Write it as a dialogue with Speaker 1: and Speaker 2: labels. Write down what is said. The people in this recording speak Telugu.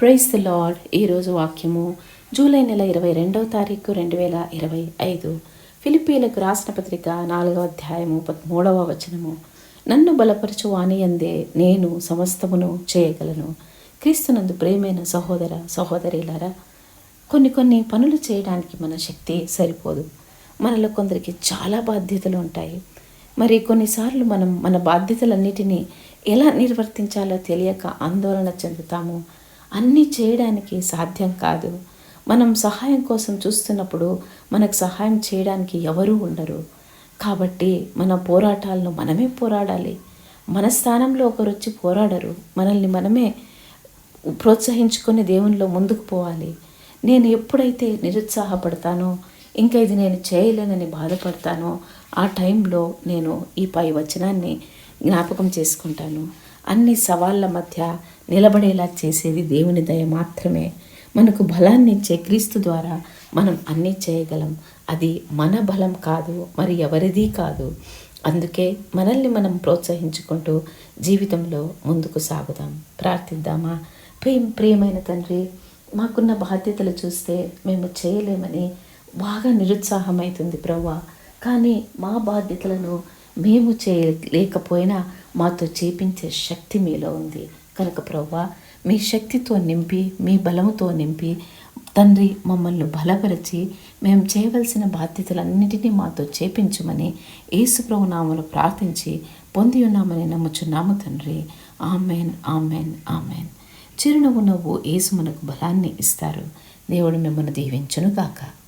Speaker 1: ప్రైస్ ద లార్డ్ ఈరోజు వాక్యము జూలై నెల ఇరవై రెండవ తారీఖు రెండు వేల ఇరవై ఐదు. ఫిలిపీలకు రాసిన పత్రిక నాలుగవ అధ్యాయము మూడవ వచనము. నన్ను బలపరచు వాణియందే నేను సమస్తమును చేయగలను. క్రీస్తునందు ప్రేమైన సహోదర సహోదరిలారా కొన్ని కొన్ని పనులు చేయడానికి మన శక్తి సరిపోదు. మనలో కొందరికి చాలా బాధ్యతలు ఉంటాయి. మరి కొన్నిసార్లు మనం మన బాధ్యతలన్నిటినీ ఎలా నిర్వర్తించాలో తెలియక ఆందోళన చెందుతాము. అన్నీ చేయడానికి సాధ్యం కాదు. మనం సహాయం కోసం చూస్తున్నప్పుడు మనకు సహాయం చేయడానికి ఎవరూ ఉండరు. కాబట్టి మన పోరాటాలను మనమే పోరాడాలి. మన స్థానంలో ఒకరు వచ్చి పోరాడరు. మనల్ని మనమే ప్రోత్సహించుకొని దేవునిలో ముందుకు పోవాలి. నేను ఎప్పుడైతే నిరుత్సాహపడతానో ఇంకా ఇది నేను చేయలేనని బాధపడతానో ఆ టైంలో నేను ఈ పై వచనాన్ని జ్ఞాపకం చేసుకుంటాను. అన్ని సవాళ్ళ మధ్య నిలబడేలా చేసేది దేవుని దయ మాత్రమే. మనకు బలాన్ని ఇచ్చే క్రీస్తు ద్వారా మనం అన్నీ చేయగలం. అది మన బలం కాదు మరి ఎవరిది కాదు. అందుకే మనల్ని మనం ప్రోత్సహించుకుంటూ జీవితంలో ముందుకు సాగుదాం. ప్రార్థిద్దామా? ప్రేమ ప్రియమైన తండ్రి మాకున్న బాధ్యతలు చూస్తే మేము చేయలేమని బాగా నిరుత్సాహమవుతుంది ప్రవ్వా. కానీ మా బాధ్యతలను మేము చేయలేకపోయినా మాతో చేపించే శక్తి మీలో ఉంది. కనుక ప్రవ్వా మీ శక్తితో నింపి మీ బలముతో నింపి తండ్రి మమ్మల్ని బలపరిచి మేము చేయవలసిన బాధ్యతలన్నిటినీ మాతో చేపించమని యేసుప్రభు నామను ప్రార్థించి పొంది ఉన్నామని నమ్ముచున్నాము తండ్రి. Amen amen amen. చిరునవ్వు నవ్వు యేసు మనకు బలాన్ని ఇస్తారు. దేవుడు మిమ్మల్ని దీవించును కాక